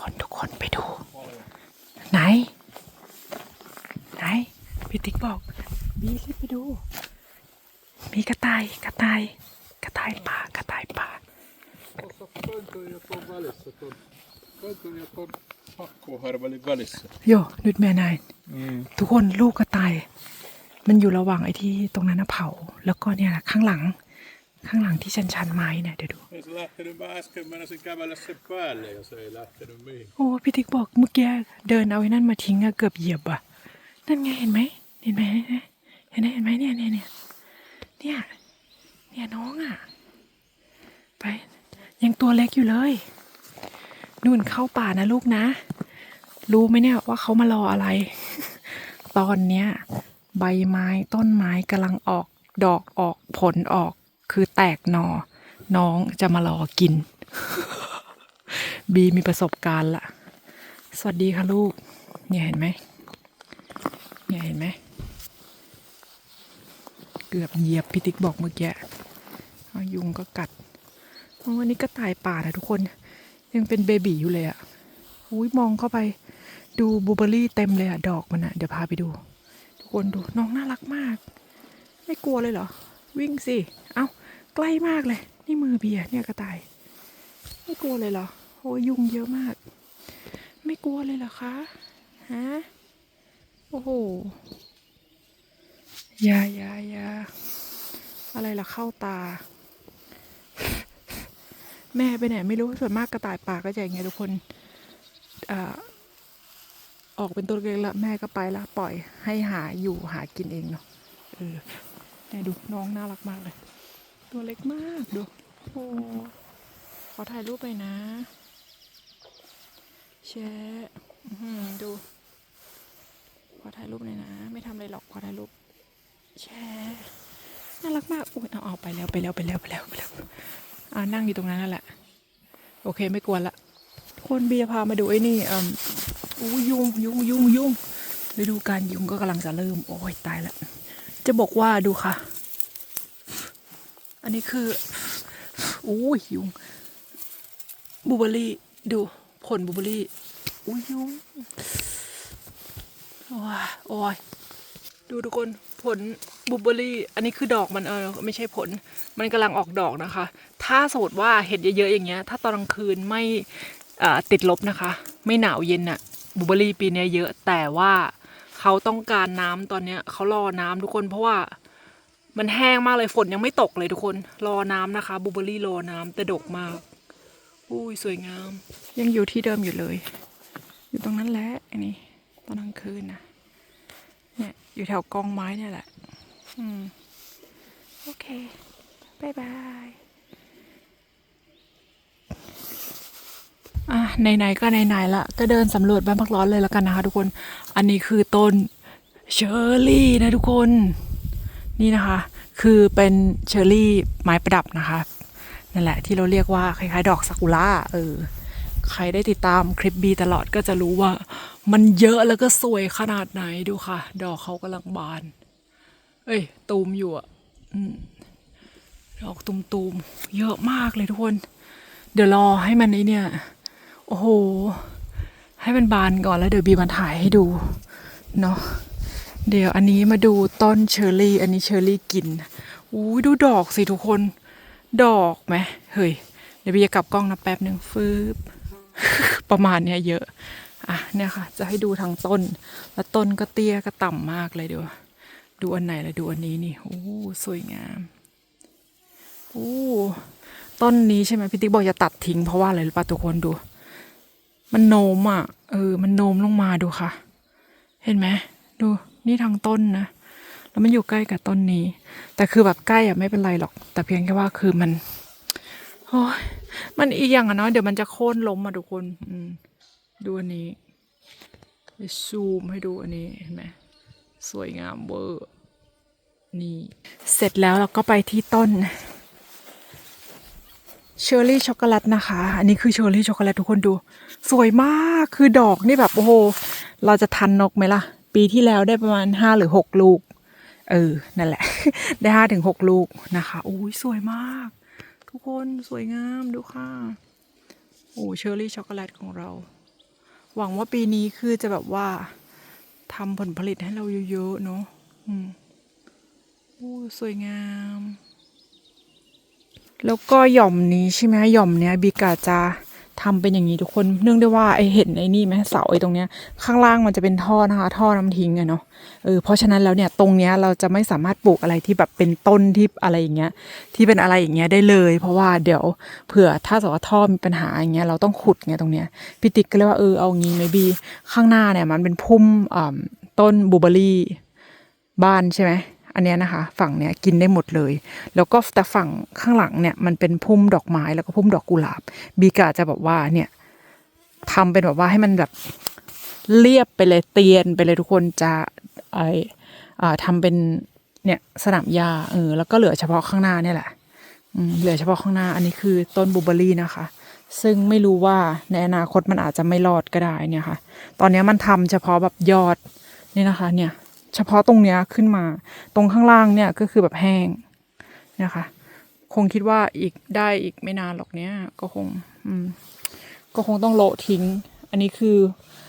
คนทุกคนไปดู ไหน ไหนพี่ติ๊กบอกบีรีบไปดู มีกระต่ายกระต่ายกระต่ายป่ากระต่ายป่า Tuossa pöntön ja tuon välissä, tuon pöntön ja tuon pakkoharvalin välissä. โยนุดแม่นายทุกคนลูกกระต่าย มันอยู่ระหว่างไอ้ที่ตรงนั้นนะเผา แล้วก็เนี่ยข้างหลัง ข้างหลังที่ชันชันๆไม้เนี่ยเดี๋ยวดู Ei se lähtenyt, mä äsken menisin kävellä sen päälle ja se ei lähtenyt mihin. โอ้พี่ติ๊กบอกเมื่อกี้เดินเอาไอ้นั่นมาทิ้งอะเกือบเหยียบอะนั่นไงเห็นไหมเห็นไหมเห็นไหมเห็นไหมเนี่ยเนี่ยเนี่ยเนี่ยเนี่ยน้องอะไปยังตัวเล็กอยู่เลยนู่นเข้าป่านะลูกนะ รู้ไหมเนี่ยว่าเขามารออะไร ตอนเนี้ยใบไม้ต้นไม้กำลังออกดอกออกผลออก คือแตกหนอ น้องจะมารอกิน บีมีประสบการณ์ละสวัสดีค่ะลูก เนี่ยเห็นไหมเนี่ยเห็นไหม เกือบเหยียบพี่ติ๊กบอกเมื่อกี้ยุงก็กัดโอ้วันนี้ก็ตายป่านะทุกคน ยังเป็นเบบีอยู่เลยอะอุ้ยมองเข้าไป ดูบูเบอรี่เต็มเลยอะดอกมันอะเดี๋ยวพาไปดู ทุกคนดูน้องน่ารักมาก ไม่กลัวเลยเหรอ วิ่งสิ เอ้า ใกล้มากเลย นี่มือเบียร์เนี่ยกระต่าย ไม่กลัวเลยเหรอโอ้ยุงเยอะมาก ไม่กลัวเลยเหรอคะฮะโอ้โหยายายาอะไรล่ะเข้าตา แม่ไปไหนไม่รู้ส่วนมากกระต่ายป่าก็จะอย่างเงี้ยทุกคนอ่าออกเป็นตัวเล็กล้วแม่ก็ไปละปล่อยให้หาอยู่หากินเองเนาะเออเนี่ยดูน้องน่ารักมากเลย ตัวเล็กมากดูโอ้ขอถ่ายรูปไปนะแชะดู ขอถ่ายรูปหน่อยนะ ไม่ทำอะไรหรอกขอถ่ายรูปแชะน่ารักมากอุ้ยเอาเอาไปแล้วไปแล้วไปแล้วไปแล้วไปแล้วอ่านั่งอยู่ตรงนั้นนั่นแหละ โอเคไม่กวนละคนเบียร์พามาดูไอ้นี่อ่มอู้ยุงยุงยุงยุงฤดูการยุงก็กำลังจะเริ่ม โอ้ยตายละ จะบอกว่าดูค่ะ อันนี้คืออู้ยยุงบูเบอรี่ดูผลบูเบอรี่อุ้ยุงโอ้ยโอ้ยดูทุกคนผลบูเบอรี่ อันนี้คือดอกมันเออไม่ใช่ผล มันกำลังออกดอกนะคะ ถ้าสมมติว่าเห็ดเยอะๆอย่างเงี้ย ถ้าตอนกลางคืนไม่ติดลบนะคะ ไม่หนาวเย็นอะบูเบอรี่ปีนี้เยอะแต่ว่าเขาต้องการน้ำตอนเนี้ยเขารอน้ำทุกคนเพราะว่า มันแห้งมากเลยฝนยังไม่ตกเลยทุกคน รอน้ำนะคะบูเบอรี่รอน้ำแต่ดกมากอุ้ยสวยงาม ยังอยู่ที่เดิมอยู่เลย อยู่ตรงนั้นแหละอันนี้ตอนกลางคืนนะเนี่ยอยู่แถวกองไม้เนี่ยแหละ อืมโอเคบายบายอะไหนๆก็ไหนๆละก็เดินสำรวจบ้านพักร้อนเลยแล้วกันนะคะทุกคน อันนี้คือต้นเชอร์รี่นะทุกคน นี่นะคะ คือเป็นเชอร์รี่ไม้ประดับนะคะนั่นแหละที่เราเรียกว่าคล้ายๆ ดอกซากุระเออใครได้ติดตามคลิปบีตลอดก็จะรู้ว่า มันเยอะแล้วก็สวยขนาดไหนดูค่ะ ดอกเขากำลังบาน เอ้ย ตูมอยู่อะดอกตูมๆเยอะมากเลยทุกคน เดี๋ยวรอให้มันไอเนี่ย โอ้โห ให้มันบานก่อนแล้วเดี๋ยวบีมาถ่ายให้ดู เนาะ เดี๋ยวอันนี้มาดูต้นเชอร์รี่ อันนี้เชอร์รี่กินอู้ยดูดอกสิทุกคน ดอกไหมเฮ้ย เดี๋ยวบีจะกลับกล้องนะแป๊บหนึ่งฟืบประมาณเนี้ยเยอะ อะเนี่ยค่ะ จะให้ดูทางต้น แล้วต้นก็เตี้ยก็ต่ำมากเลยดูดูอันไหนเลยดูอันนี้นี่โอ้สวยงามโอ้ต้นนี้ใช่ไหมพี่ติ๊กบอกอย่าตัดทิ้งเพราะว่าอะไรรู้ป่ะทุกคนดู มันโนมอะ เออ มันโนมลงมาดูค่ะ เห็นไหมดู นี่ทางต้นนะแล้วมันอยู่ใกล้กับต้นนี้ แต่คือแบบใกล้อะไม่เป็นไรหรอก แต่เพียงแค่ว่าคือมันโอ้ยมันอีกอย่างอะเนาะเดี๋ยวมันจะโค่นล้มมาทุกคนอืมดูอันนี้ไปซูมให้ดูอันนี้เห็นไหมสวยงามเวอร์นี่เสร็จแล้วเราก็ไปที่ต้นเชอร์รี่ช็อกโกแลตนะคะ อันนี้คือเชอร์รี่ช็อกโกแลตทุกคนดู สวยมากคือดอกนี่แบบโอ้โห เราจะทันนกไหมล่ะ ปีที่แล้วได้ประมาณห้าหรือหกลูก เออ นั่นแหละ ได้ห้าถึงหกลูกนะคะอุ้ยสวยมาก ทุกคนสวยงามดูค่ะ โอ้เชอร์รี่ช็อกโกแลตของเรา หวังว่าปีนี้คือจะแบบว่าทำผลผลิตให้เราเยอะๆเนาะอืมโอ้สวยงาม แล้วก็หย่อมนี้ใช่ไหมหย่อมเนี้ยบีกาจะ ทำเป็นอย่างนี้ทุกคนเนื่องด้วยว่าไอเห็นไอนี่ไหมเสาไอตรงเนี้ยข้างล่างมันจะเป็นท่อนะคะ ท่อน้ำทิ้งอะเนาะเออเพราะฉะนั้นแล้วเนี่ยตรงเนี้ยเราจะไม่สามารถปลูกอะไรที่แบบเป็นต้นที่อะไรอย่างเงี้ยที่เป็นอะไรอย่างเงี้ยได้เลย เพราะว่าเดี๋ยวเผื่อถ้าสมมติว่าท่อมีปัญหาอย่างเงี้ยเราต้องขุดไงตรงเนี้ยพี่ติ๊กก็เลยว่าเออเอางี้ไหมบีข้างหน้าเนี่ยมันเป็นพุ่มต้นบูเบอรี่บ้านใช่ไหม อันนี้นะคะ ฝั่งเนี้ยกินได้หมดเลย แล้วก็แต่ฝั่งข้างหลังเนี่ยมันเป็นพุ่มดอกไม้แล้วก็พุ่มดอกกุหลาบ บีกะจะแบบว่าเนี่ยทำเป็นแบบว่าให้มันแบบเรียบไปเลยเตียนไปเลยทุกคนจะไออ่าทำเป็นเนี่ยสนามหญ้าเออแล้วก็เหลือเฉพาะข้างหน้าเนี่ยแหละเหลือเฉพาะข้างหน้าอันนี้คือต้นบูเบอรี่นะคะ ซึ่งไม่รู้ว่าในอนาคตมันอาจจะไม่รอดก็ได้เนี่ยค่ะ ตอนนี้มันทำเฉพาะแบบยอดนี่นะคะ เนี่ย เฉพาะตรงเนี้ยขึ้นมา ตรงข้างล่างเนี่ยก็คือแบบแห้งนะคะ คงคิดว่าอีกได้อีกไม่นานหรอกเนี้ยก็คงอืมก็คงต้องโละทิ้ง อันนี้คือ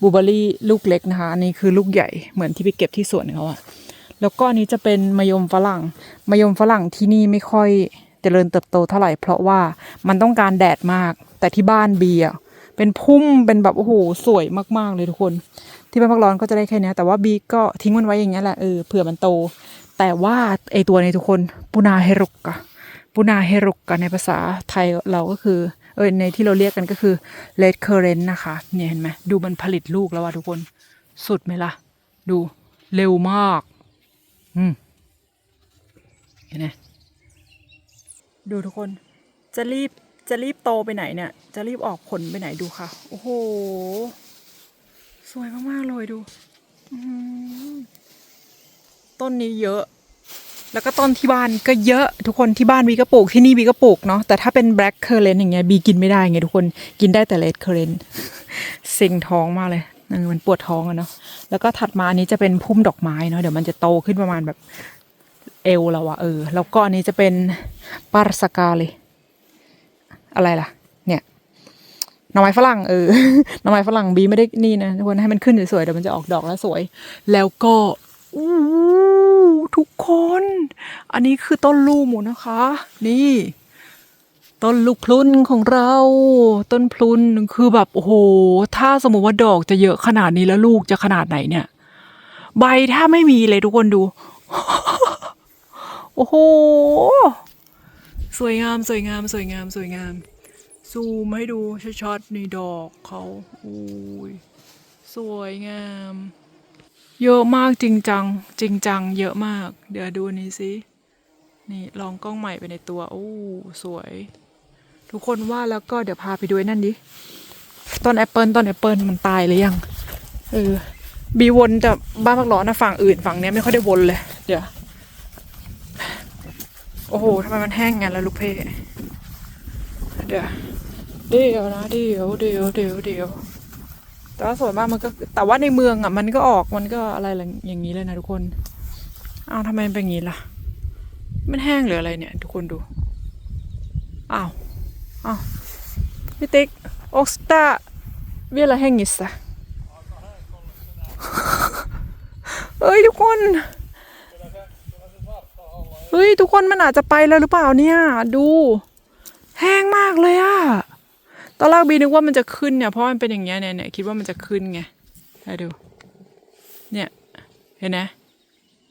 บูเบอรี่ลูกเล็กนะคะ อันนี้คือลูกใหญ่เหมือนที่ไปเก็บที่สวนเขาอะแล้วก็อันนี้จะเป็นมะยมฝรั่งมะยมฝรั่งที่นี่ไม่ค่อยเจริญเติบโตเท่าไหร่ เพราะว่ามันต้องการแดดมาก แต่ที่บ้านบีอะ เป็นพุ่มเป็นแบบโอ้โหสวยมากๆเลยทุกคน ที่บ้านพักร้อนก็จะได้แค่เนี้ยแต่ว่าบีก็ทิ้งมันไว้อย่างเงี้ยแหละเออเผื่อมันโต แต่ว่าไอตัวในทุกคนปูนาเฮรุกอะปูนาเฮรุกอะในภาษาไทยเราก็คือเออในที่เราเรียกกันก็คือ red currant นะคะเนี่ยเห็นไหมดูมันผลิตลูกแล้วว่ะทุกคนสุดไหมล่ะ ดูเร็วมาก อืมเห็นไหมดูทุกคนจะรีบ จะรีบโตไปไหนเนี่ย จะรีบออกผลไปไหนดูค่ะ โอ้โห สวยมาก ๆ เลยดูต้นนี้เยอะ แล้วก็ต้นที่บ้านก็เยอะทุกคนที่บ้านบีก็ปลูกที่นี่บีก็ปลูกเนาะแต่ถ้าเป็น black currant อย่างเงี้ยบีกินไม่ได้ไงทุกคนกินได้แต่ red currant เซ็งท้องมากเลยเออมันปวดท้องอะเนาะแล้วก็ถัดมาอันนี้จะเป็นพุ่มดอกไม้เนาะเดี๋ยวมันจะโตขึ้นประมาณแบบเอวเราอะเออ แล้วก็อันนี้จะเป็นปาร์สกาเลย อะไรล่ะ เนี่ยหน่อไม้ฝรั่งเออหน่อไม้ฝรั่งบีไม่ได้นี่นะทุกคนให้มันขึ้นสวยๆเดี๋ยวมันจะออกดอกแล้วสวย แล้วก็อู้ทุกคน อันนี้คือต้นลูกหมูนะคะ นี่ ต้นลูกพลุนของเรา ต้นพลุนคือแบบโอ้โห ถ้าสมมติว่าดอกจะเยอะขนาดนี้แล้วลูกจะขนาดไหนเนี่ย ใบถ้าไม่มีเลยทุกคนดู โอ้โห สวยงามสวยงามสวยงามสวยงาม ซูมให้ดูชัดๆนี่ดอกเขาอุ้ยสวยงาม เยอะมากจริงจัง จริงจัง เยอะมาก เดี๋ยวดูนี้สินี่ลองกล้องใหม่ไปในตัวโอ้สวย ทุกคนว่าแล้วก็เดี๋ยวพาไปดูนั่นดิต้นแอปเปิลต้นแอปเปิลมันตายหรือยังเออบีวนแต่บ้านพักร้อนนะฝั่งอื่นฝั่งเนี้ยไม่ค่อยได้วนเลย เดี๋ยว โอ้โหทำไมมันแห้งงั้นล่ะลูกเพ่เดี๋ยวเดี๋ยวนะเดี๋ยวเดี๋ยวเดี๋ยวเดี๋ยวแต่ว่าสวนมากมันก็แต่ว่าในเมืองอะ มันก็ออกมันก็อะไรอย่างนี้เลยนะทุกคนอ้าวทำไมมันเป็นอย่างนี้ล่ะ มันแห้งหรืออะไรเนี่ย ทุกคนดูอ้าวอ้าวพี่ติ๊กออกสตาเวลาแห้งยิสะเอ้ยทุกคน ฮ้ยทุกคนมันอาจจะไปแล้วหรือเปล่าเนี่ย ดู แห้งมากเลยอะตอนแรกบีนึกว่ามันจะขึ้นเนี่ยเพราะมันเป็นอย่างเงี้ยเนี่ยเนี่ยคิดว่ามันจะขึ้นไงให้ดู เนี่ยเห็นไหม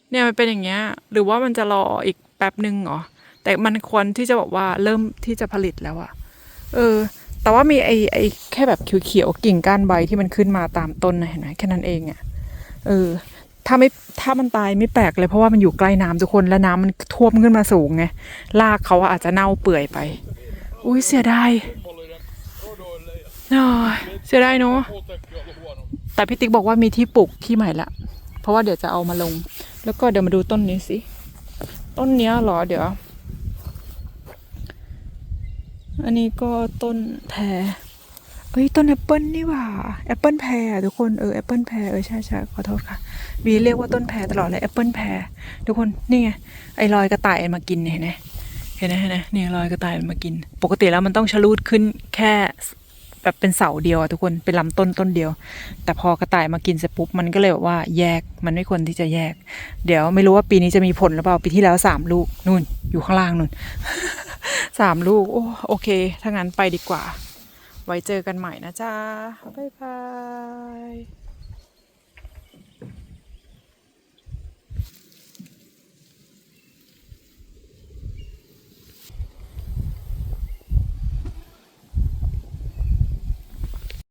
เนี่ยมันเป็นอย่างเงี้ย หรือว่ามันจะรออีกแป๊บหนึ่งเหรอแต่มันควรที่จะบอกว่าเริ่มที่จะผลิตแล้วอะเออ แต่ว่ามีไอไอแค่แบบเขียวๆกิ่งก้านใบที่มันขึ้นมาตามต้นนะเห็นไหมแค่นั้นเองอะเออ ถ้าไม่ถ้ามันตายไม่แปลกเลย เพราะว่ามันอยู่ใกล้น้ำทุกคนแล้วน้ำมันท่วมขึ้นมาสูงไงรากเขาอาจจะเน่าเปื่อยไป อุ้ยเสียดาย Håller den rådålig. อ้ายเสียดายเนาะแต่พี่ติ๊กบอกว่ามีที่ปลูกที่ใหม่ละเพราะว่าเดี๋ยวจะเอามาลง แล้วก็เดี๋ยวมาดูต้นนี้สิ ต้นเนี้ยหรอเดี๋ยว อันนี้ก็ต้นแพร เอ้ยต้นแอปเปิลนี่ว่าแอปเปิลแพรทุกคนเออแอปเปิลแพรเออใช่ใช่ขอโทษค่ะวีเรียกว่าต้นแพรตลอดเลยแอปเปิลแพรทุกคนนี่ไงไอ้รอยกระต่ายมากินเห็นไหมเห็นไหมเห็นไหมนี่ยรอยกระต่ายมันมากิน ปกติแล้วมันต้องชะลูดขึ้นแค่แบบเป็นเสาเดียวทุกคนเป็นลำต้นต้นเดียว แต่พอกระต่ายมากินเสร็จปุ๊บมันก็เลยแบบว่าแยกมันไม่ควรที่จะแยก เดี๋ยวไม่รู้ว่าปีนี้จะมีผลหรือเปล่าปีที่แล้วสามลูกนู่นอยู่ข้างล่างนู่นสามลูกโอโอเคถ้างั้นไปดีกว่า ไว้เจอกันใหม่นะจ๊ะ บ๊ายบาย